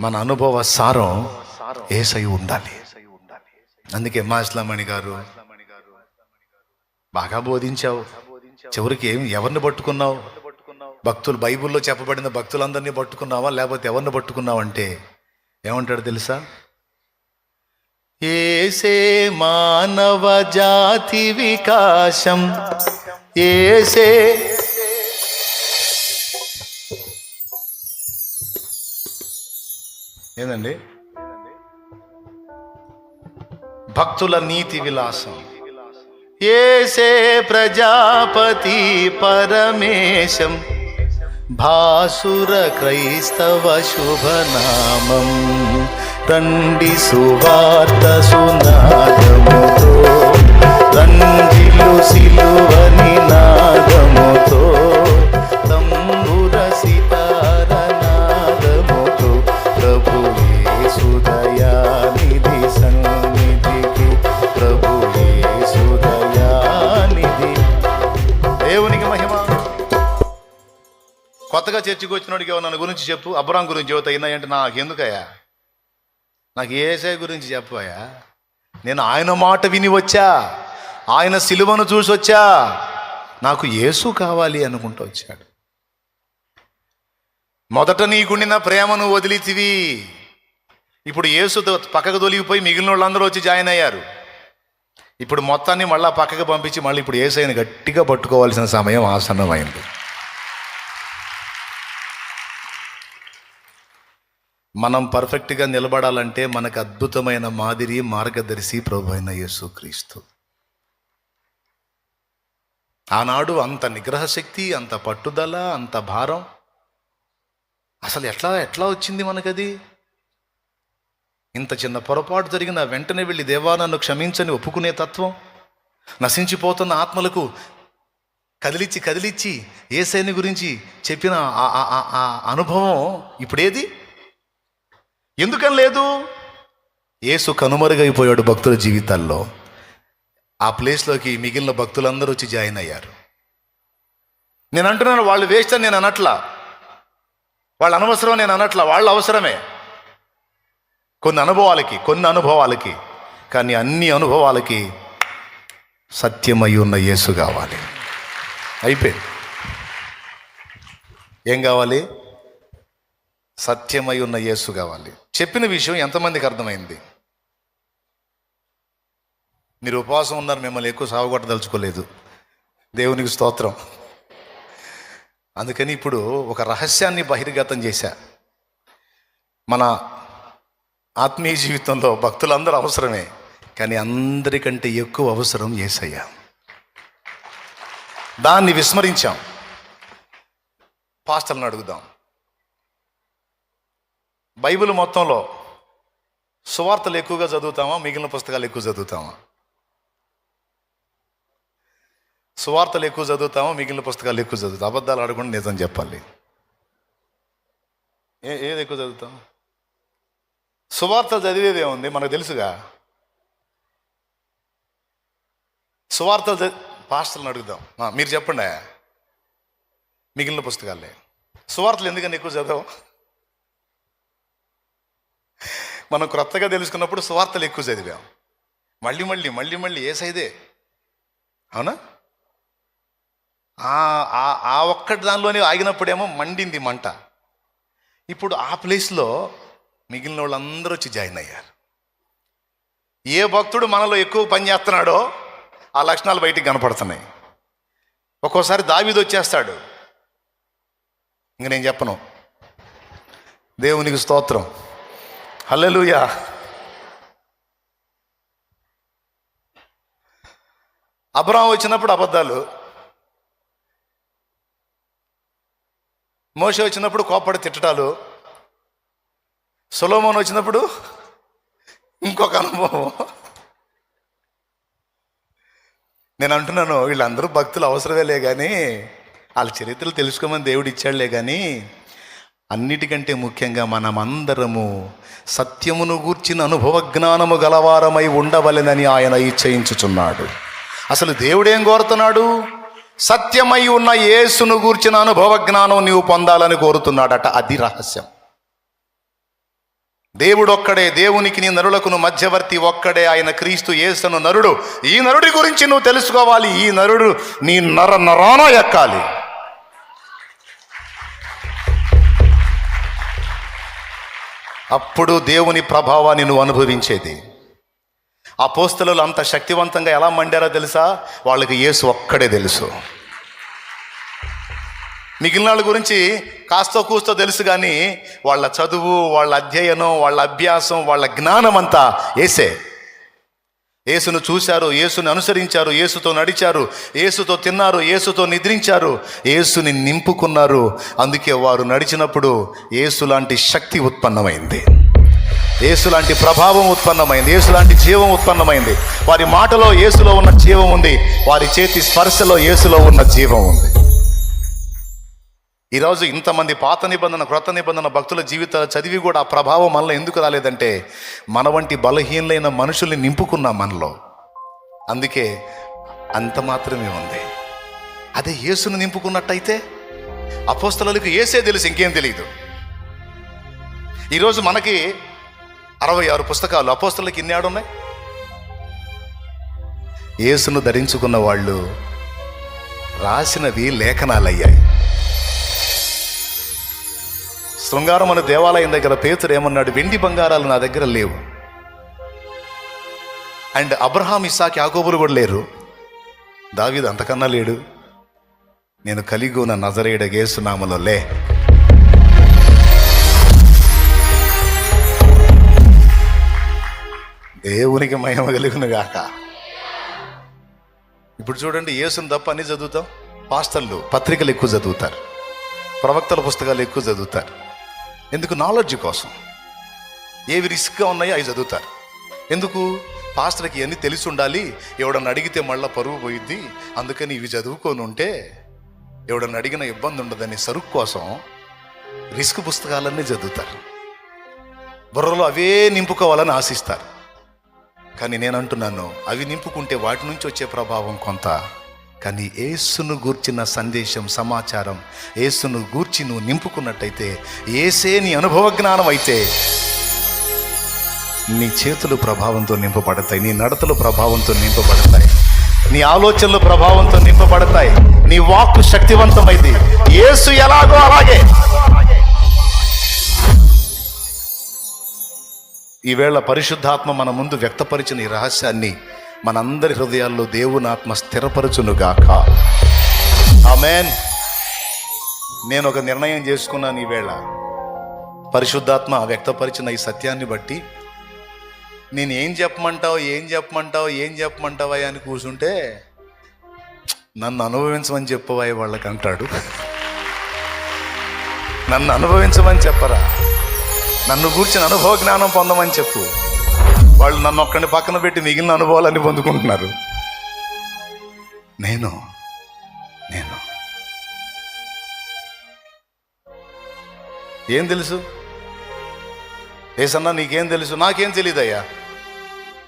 మన అనుభవ సారం ఏసై ఉండాలి. అందుకే మాస్లామణి గారు బాగా బోధించావు. చివరికి ఏం ఎవరిని పట్టుకున్నావు? భక్తులు బైబిల్లో చెప్పబడిన భక్తులందరినీ పట్టుకున్నావా? లేకపోతే ఎవరిని పట్టుకున్నావు అంటే ఏమంటాడు తెలుసా? ఏసే మానవ జాతి వికాసం. ఏసే ఏందండి? భక్తుల నీతి విలాసం. ఏసే ప్రజాపతి పరమేశం భాసుర క్రైస్తవ శుభనామం రండి సువార్త సునాదముతో రంజిలు సిలువని నాదముతో. కొత్తగా చర్చికి వచ్చినోడికి నన్ను గురించి చెప్పు? అబ్రాం గురించి చెబుతా అయినాయంటే నాకు ఎందుకయ్యా? నాకు ఏసై గురించి చెప్పాయా నేను ఆయన మాట విని వచ్చా. ఆయన సిలువను చూసి వచ్చా. నాకు యేసు కావాలి అనుకుంటూ వచ్చాడు. మొదట నీకుండిన ప్రేమను వదిలితివి. ఇప్పుడు ఏసు పక్కకు తొలిగిపోయి మిగిలిన వాళ్ళందరూ వచ్చి జాయిన్ అయ్యారు. ఇప్పుడు మొత్తాన్ని మళ్ళీ పక్కకు పంపించి మళ్ళీ ఇప్పుడు ఏసైని గట్టిగా పట్టుకోవాల్సిన సమయం ఆసన్నమైంది. మనం పర్ఫెక్ట్గా నిలబడాలంటే మనకు అద్భుతమైన మాదిరి మార్గదర్శి ప్రభు అయిన యేసుక్రీస్తు ఆనాడు అంత నిగ్రహ శక్తి అంత పట్టుదల అంత భారం. అసలు ఎట్లా ఎట్లా వచ్చింది మనకది? ఇంత చిన్న పొరపాటు జరిగిన వెంటనే వెళ్ళి దేవా నన్ను క్షమించని ఒప్పుకునే తత్వం. నశించిపోతున్న ఆత్మలకు కదిలిచ్చి కదిలిచ్చి ఏసైని గురించి చెప్పిన ఆ అనుభవం ఇప్పుడేది? ఎందుకని లేదు? యేసు కనుమరుగైపోయాడు భక్తుల జీవితాల్లో. ఆ ప్లేస్లోకి మిగిలిన భక్తులందరూ వచ్చి జాయిన్ అయ్యారు. నేను అంటున్నాను వాళ్ళు వేస్ట్ అని నేను అనట్లా. వాళ్ళ అనవసరం నేను అనట్లా. వాళ్ళ అవసరమే. కొన్ని అనుభవాలకి కొన్ని అనుభవాలకి కానీ అన్ని అనుభవాలకి సత్యమై ఉన్న యేసు కావాలి. అయిపోయింది. ఏం కావాలి? సత్యమై ఉన్న యేసు కావాలి. చెప్పిన విషయం ఎంతమందికి అర్థమైంది? మీరు ఉపవాసం ఉన్నారు మిమ్మల్ని ఎక్కువ సాగుగొట్టదలుచుకోలేదు. దేవునికి స్తోత్రం. అందుకని ఇప్పుడు ఒక రహస్యాన్ని బహిర్గతం చేశా. మన ఆత్మీయ జీవితంలో భక్తులందరూ అవసరమే కానీ అందరికంటే ఎక్కువ అవసరం ఏసయ్య. దాన్ని విస్మరించాం. పాస్టర్లను అడుగుదాం. బైబిల్ మొత్తంలో సువార్తలు ఎక్కువగా చదువుతామా? మిగిలిన పుస్తకాలు ఎక్కువ చదువుతామా? సువార్తలు ఎక్కువ చదువుతామా? మిగిలిన పుస్తకాలు ఎక్కువ చదువుతాం అబద్ధాలు ఆడకుండా నిజం చెప్పాలి. ఏ ఏది ఎక్కువ చదువుతాం? సువార్త చదివేది ఏముంది మనకు తెలుసుగా. సువార్తలు పాస్టర్లను అడుగుదాం. మీరు చెప్పండి. మిగిలిన పుస్తకాలే. సువార్తలు ఎందుకని ఎక్కువ చదవం? మనం క్రొత్తగా తెలుసుకున్నప్పుడు సువార్తలు ఎక్కువ చదివాం. మళ్ళీ మళ్ళీ మళ్ళీ మళ్ళీ ఏసైదే అవునా? ఆ- ఆ- ఒక్కటి దానిలోనే ఆగినప్పుడేమో మండింది మంట. ఇప్పుడు ఆ ప్లేస్లో మిగిలిన వాళ్ళందరూ వచ్చి జాయిన్ అయ్యారు. ఏ భక్తుడు మనలో ఎక్కువ పని చేస్తున్నాడో ఆ లక్షణాలు బయటికి కనపడుతున్నాయి. ఒక్కోసారి దావీదు వచ్చేస్తాడు. ఇంక నేను చెప్పను. దేవునికి స్తోత్రం. హలలుయా అబ్రాహం వచ్చినప్పుడు అబద్ధాలు. మోష వచ్చినప్పుడు కోపడి తిట్టడాలు. సులోమోన్ వచ్చినప్పుడు ఇంకొక అనుభవం. నేను అంటున్నాను వీళ్ళందరూ భక్తులు అవసరమేలే కానీ వాళ్ళ చరిత్రలు తెలుసుకోమని దేవుడు ఇచ్చాడులే కానీ అన్నిటికంటే ముఖ్యంగా మనమందరము సత్యమును గూర్చిన అనుభవ జ్ఞానము గలవారమై ఉండవలెనని ఆయన ఇచ్చయించుచున్నాడు. అసలు దేవుడేం కోరుతున్నాడు? సత్యమై ఉన్న యేసును గూర్చిన అనుభవ జ్ఞానం నీవు పొందాలని కోరుతున్నాడట. అది రహస్యం. దేవుడొక్కడే దేవునికి నీ నరులకును మధ్యవర్తి ఒక్కడే ఆయన క్రీస్తు యేసును నరుడు. ఈ నరుడి గురించి నువ్వు తెలుసుకోవాలి. ఈ నరుడు నీ నర నరాన ఎక్కాలి. అప్పుడు దేవుని ప్రభావాన్ని నువ్వు అనుభవించేది. అపోస్తలు అంత శక్తివంతంగా ఎలా మండారో తెలుసా? వాళ్ళకి యేసు ఒక్కడే తెలుసు. మిగిలిన వాళ్ళ గురించి కాస్తో కూస్తో తెలుసు కానీ వాళ్ళ చదువు వాళ్ళ అధ్యయనం వాళ్ళ అభ్యాసం వాళ్ళ జ్ఞానం అంతా ఏసే యేసును చూశారు యేసును అనుసరించారు యేసుతో నడిచారు యేసుతో తిన్నారు యేసుతో నిద్రించారు యేసుని నింపుకున్నారు. అందుకే వారు నడిచినప్పుడు యేసు లాంటి శక్తి ఉత్పన్నమైంది. యేసు లాంటి ప్రభావం ఉత్పన్నమైంది. యేసు లాంటి జీవం ఉత్పన్నమైంది. వారి మాటలో యేసులో ఉన్న జీవం ఉంది. వారి చేతి స్పర్శలో యేసులో ఉన్న జీవం ఉంది. ఈరోజు ఇంతమంది పాత నిబంధన క్రొత్త నిబంధన భక్తుల జీవితాలు చదివి కూడా ఆ ప్రభావం మనలో ఎందుకు రాలేదంటే మన వంటి బలహీనలైన మనుషుల్ని నింపుకున్నాం మనలో. అందుకే అంత మాత్రమే ఉంది. అదే యేసును నింపుకున్నట్టయితే అపోస్తలకు ఏసే తెలుసు ఇంకేం తెలియదు ఈరోజు మనకి అరవై ఆరు పుస్తకాలు అపోస్తలకి ఇన్ని ఆడున్నాయి. యేసును ధరించుకున్న వాళ్ళు రాసినవి లేఖనాలయ్యాయి. శృంగారం అనే దేవాలయం దగ్గర పేతురు ఏమన్నాడు? వెండి బంగారాలు నా దగ్గర లేవు. అండ్ అబ్రహాం ఇసాక్ యాకోబులు కూడా లేరు. దావీద్ అంతకన్నా లేడు. నేను కలిగి ఉన్న నజరేడ గేసునామలో లే. దేవునికి మహిమ కలిగిన గాక. ఇప్పుడు చూడండి యేసుని తప్ప అన్నీ చదువుతాం? పాస్టర్లు పత్రికలు ఎక్కువ చదువుతారు. ప్రవక్తల పుస్తకాలు ఎక్కువ చదువుతారు. ఎందుకు నాలెడ్జ్ కోసం? ఏవి రిస్క్గా ఉన్నాయో అవి చదువుతారు. ఎందుకు? పాస్టర్కి ఇవన్నీ తెలిసి ఉండాలి? ఎవడన్నా అడిగితే మళ్ళీ పరువు పోయిద్ది. అందుకని ఇవి చదువుకొని ఉంటే ఎవడన్నా అడిగిన ఇబ్బంది ఉండదనే సరుకు కోసం రిస్క్ పుస్తకాలన్నీ చదువుతారు. బుర్రలో అవే నింపుకోవాలని ఆశిస్తారు. కానీ నేను అంటున్నాను అవి నింపుకుంటే వాటి నుంచి వచ్చే ప్రభావం కొంత కానీ ఏసును గూర్చిన సందేశం సమాచారం ఏసును గూర్చి నువ్వు నింపుకున్నట్టయితే ఏసే నీ అనుభవ జ్ఞానం అయితే నీ చేతులు ప్రభావంతో నింపబడతాయి నీ నడతలు ప్రభావంతో నింపబడతాయి నీ ఆలోచనలు ప్రభావంతో నింపబడతాయి నీ వాక్కు శక్తివంతమైంది. ఏసు ఎలాగో అలాగే. ఈవేళ పరిశుద్ధాత్మ మన ముందు వ్యక్తపరిచిన ఈ రహస్యాన్ని మనందరి హృదయాల్లో దేవుని ఆత్మ స్థిరపరచునుగాక. ఆమెన్. నేను ఒక నిర్ణయం చేసుకున్నాను ఈవేళ. పరిశుద్ధాత్మ వ్యక్తపరిచిన ఈ సత్యాన్ని బట్టి నేను ఏం చెప్పమంటావు ఏం చెప్పమంటావు ఏం చెప్పమంటావా అని కూర్చుంటే నన్ను అనుభవించమని చెప్పవాయి వాళ్ళకి అంటాడు. నన్ను అనుభవించమని చెప్పరా? నన్ను కూర్చుని అనుభవ జ్ఞానం పొందమని చెప్పు. వాళ్ళు నన్ను ఒక్కడిని పక్కన పెట్టి మిగిలిన అనుభవాలన్నీ పొందుకుంటున్నారు. నేను నేను. ఏం తెలుసు? ఏసన్నా నీకేం తెలుసు? నాకేం తెలియదయ్యా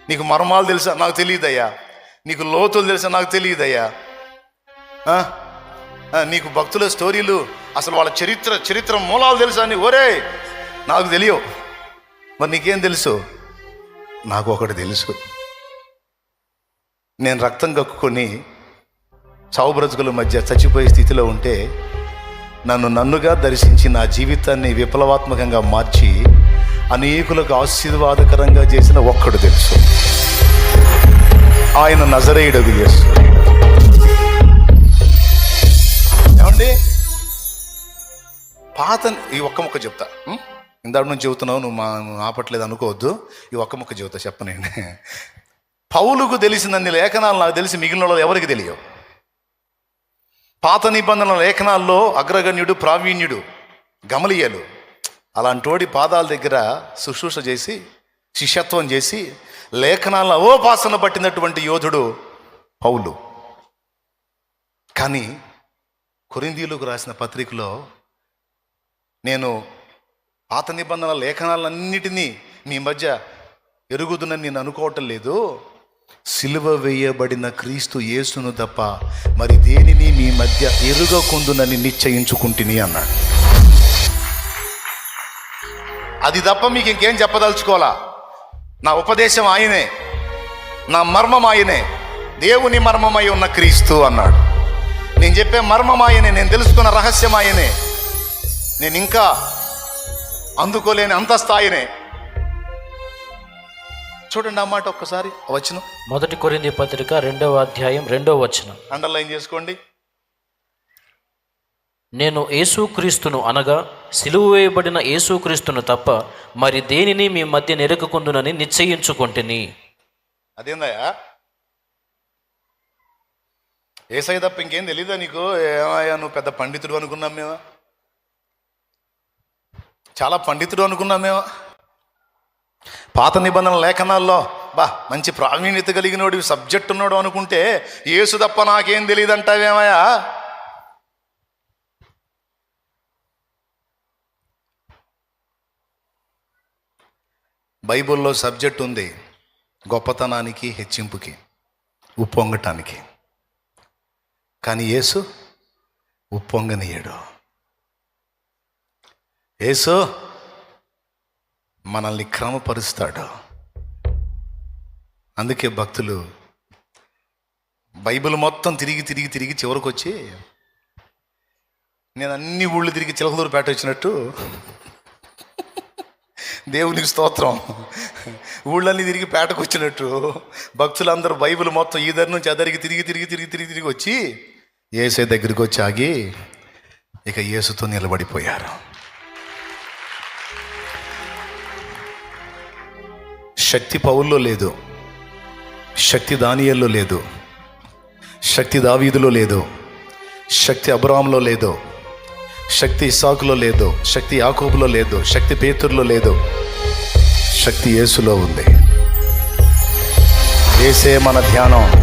నీకు మర్మాలు తెలుసా? నాకు తెలియదయ్యా నీకు లోతులు తెలుసా? నాకు తెలియదయ్యా నీకు భక్తుల స్టోరీలు అసలు వాళ్ళ చరిత్ర చరిత్ర మూలాలు తెలుసా అని? ఒరే నాకు తెలియవు. మరి నీకేం తెలుసు? నాకు ఒకటి తెలుసు. నేను రక్తం కక్కుకొని చావు బ్రతుకుల మధ్య చచ్చిపోయే స్థితిలో ఉంటే నన్ను నన్నుగా దర్శించి నా జీవితాన్ని విప్లవాత్మకంగా మార్చి అనేకులకు ఆశీర్వాదకరంగా చేసిన ఒక్కడు తెలుసు. ఆయన నజరేయుడు యేసు. ఏమండి? పాత ఈ ఒక్క మొక్క చెప్తా. ఇందాక నుంచి చెబుతున్నావు నువ్వు మా ఆపట్లేదు అనుకోవద్దు. ఈ ఒక్క ముక్క చెబుతా చెప్పనండి పౌలుకు తెలిసినన్ని లేఖనాలు నాకు తెలిసి మిగిలిన వాళ్ళు ఎవరికి తెలియవు? పాత నిబంధనల లేఖనాల్లో అగ్రగణ్యుడు ప్రావీణ్యుడు గమలియలు అలాంటోడి పాదాల దగ్గర శుశ్రూష చేసి శిష్యత్వం చేసి లేఖనాలను అవోపాసన పట్టినటువంటి యోధుడు పౌలు. కానీ కొరిందీలకు రాసిన పత్రికలో నేను పాత నిబంధనల లేఖనాలన్నిటినీ మీ మధ్య ఎరుగుదునని నేను అనుకోవటం లేదు. సిలువ వేయబడిన క్రీస్తు యేసును తప్ప మరి దేనిని మీ మధ్య ఎరుగకుందునని నిశ్చయించుకుంటుని అన్నాడు. అది తప్ప మీకు ఇంకేం చెప్పదలుచుకోవాలా? నా ఉపదేశం ఆయనే నా మర్మం ఆయనే దేవుని మర్మమై ఉన్న క్రీస్తు అన్నాడు. నేను చెప్పే మర్మం ఆయనే నేను తెలుసుకున్న రహస్యం ఆయనే. నేను ఇంకా అందుకోలేని అంత స్థాయినే చూడండి ఆ మాట ఒక్కసారి వచ్చిన మొదటి కొరింది పత్రిక రెండవ అధ్యాయం రెండవ వచనం. అండర్లైన్ చేసుకోండి. నేను యేసుక్రీస్తును అనగా సిలువ వేయబడిన యేసుక్రీస్తును తప్ప మరి దేనిని మీ మధ్య నెరకకుందునని నిశ్చయించుకొంటిని? అదేందయ్యా? ఏసై తప్ప ఇంకేం తెలీదా నీకు? ఏమయ్యా నువ్వు పెద్ద పండితుడు అనుకున్నాం మేమా. చాలా పండితుడు అనుకున్నాం మేము. పాత నిబంధనల లేఖనాల్లో బా మంచి ప్రావీణ్యత కలిగినోడు సబ్జెక్ట్ ఉన్నాడు అనుకుంటే ఏసు తప్ప నాకేం తెలియదు అంటావేమయ్యా బైబిల్లో సబ్జెక్ట్ ఉంది గొప్పతనానికి హెచ్చింపుకి ఉప్పొంగటానికి. కానీ యేసు ఉప్పొంగనీయడు. ఏసో మనల్ని క్రమపరుస్తాడు. అందుకే భక్తులు బైబిల్ మొత్తం తిరిగి తిరిగి తిరిగి చివరికి వచ్చి నేను అన్ని ఊళ్ళు తిరిగి చిలకదూరుపేట వచ్చినట్టు దేవునికి స్తోత్రం. ఊళ్ళన్నీ తిరిగి పేటకు వచ్చినట్టు భక్తులందరూ బైబిల్ మొత్తం ఈ దగ్గర నుంచి అదరికి తిరిగి తిరిగి తిరిగి తిరిగి తిరిగి వచ్చి ఏసే దగ్గరికి వచ్చి ఆగి ఇక యేసుతో నిలబడిపోయారు. శక్తి పౌల్లో లేదు. శక్తి దానియల్లో లేదు. శక్తి దావీదులో లేదు. శక్తి అబ్రామ్లో లేదు. శక్తి ఇసాకులో లేదు. శక్తి యాకోబులో లేదు. శక్తి పేతుర్లో లేదు. శక్తి యేసులో ఉంది. ఏసే మన ధ్యానం.